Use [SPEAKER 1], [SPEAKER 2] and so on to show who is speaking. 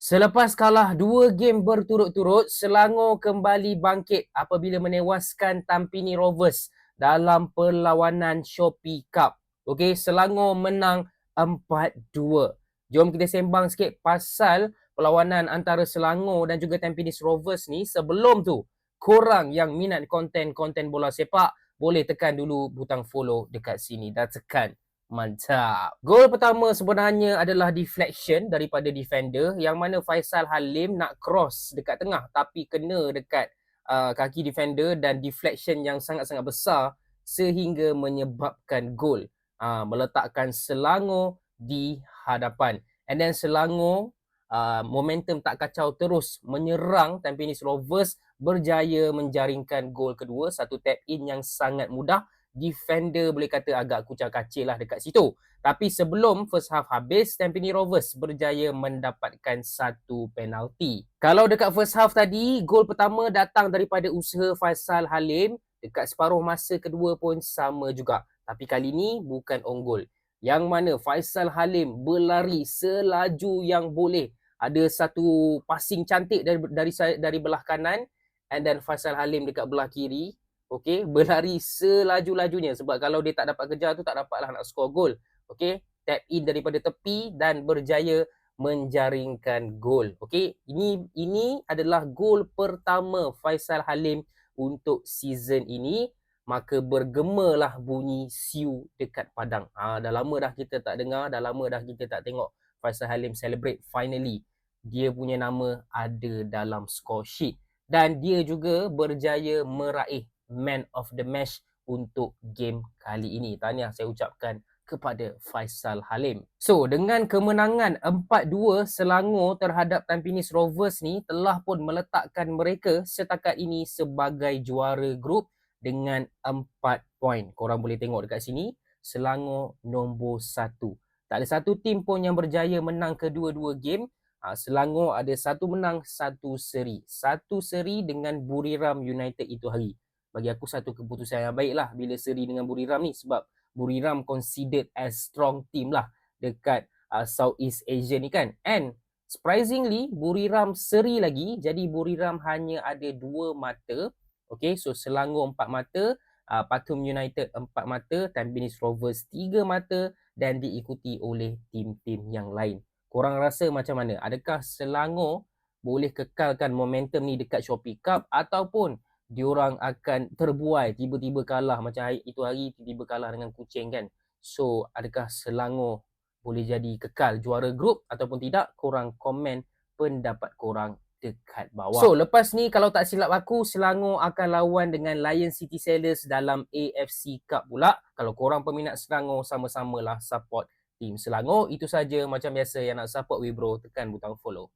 [SPEAKER 1] Selepas kalah dua game berturut-turut, Selangor kembali bangkit apabila menewaskan Tampini Rovers dalam perlawanan Shopee Cup. Okey, Selangor menang 4-2. Jom kita sembang sikit pasal perlawanan antara Selangor dan juga Tampines Rovers ni. Sebelum tu, korang yang minat konten-konten bola sepak, boleh tekan dulu butang follow dekat sini dan tekan Mantap. Gol pertama sebenarnya adalah deflection daripada defender yang mana Faisal Halim nak cross dekat tengah tapi kena dekat uh, kaki defender dan deflection yang sangat-sangat besar sehingga menyebabkan gol. Uh, meletakkan Selangor di hadapan. And then Selangor uh, momentum tak kacau terus menyerang Tampines Rovers berjaya menjaringkan gol kedua satu tap in yang sangat mudah defender boleh kata agak kucar kacir lah dekat situ. Tapi sebelum first half habis, Tampines Rovers berjaya mendapatkan satu penalti. Kalau dekat first half tadi, gol pertama datang daripada usaha Faisal Halim. Dekat separuh masa kedua pun sama juga. Tapi kali ni bukan on goal. Yang mana Faisal Halim berlari selaju yang boleh. Ada satu passing cantik dari dari dari belah kanan and then Faisal Halim dekat belah kiri okey berlari selaju-lajunya. Sebab kalau dia tak dapat kejar tu tak dapatlah nak skor gol. Okey tap in daripada tepi dan berjaya menjaringkan gol. Okey ini ini adalah gol pertama Faisal Halim untuk season ini. Maka bergemalah bunyi siu dekat padang. Ah dah lama dah kita tak dengar dah lama dah kita tak tengok Faisal Halim celebrate finally. Dia punya nama ada dalam score sheet. Dan dia juga berjaya meraih man of the match untuk game kali ini. Tahniah saya ucapkan kepada Faisal Halim. So, dengan kemenangan 4-2 Selangor terhadap Tampines Rovers ni telah pun meletakkan mereka setakat ini sebagai juara grup dengan 4 poin. Korang boleh tengok dekat sini, Selangor nombor 1. Tak ada satu tim pun yang berjaya menang kedua-dua game. Ha, Selangor ada satu menang, satu seri. Satu seri dengan Buriram United itu hari bagi aku satu keputusan yang baik lah bila seri dengan Buriram ni. Sebab Buriram considered as strong team lah dekat uh, Southeast Asia ni kan. And surprisingly Buriram seri lagi. Jadi Buriram hanya ada dua mata. Okay so Selangor empat mata uh, Patum United empat mata Tampines Rovers tiga mata dan diikuti oleh tim-tim yang lain. Korang rasa macam mana? Adakah Selangor boleh kekalkan momentum ni dekat Shopee Cup ataupun diorang akan terbuai tiba-tiba kalah macam hari, itu hari tiba-tiba kalah dengan kucing kan. So adakah Selangor boleh jadi kekal juara grup ataupun tidak? Korang komen pendapat korang dekat bawah. So lepas ni kalau tak silap aku Selangor akan lawan dengan Lion City Sailors dalam AFC Cup pula. Kalau korang peminat Selangor sama-samalah support tim Selangor. Itu saja macam biasa yang nak support Wibro tekan butang follow.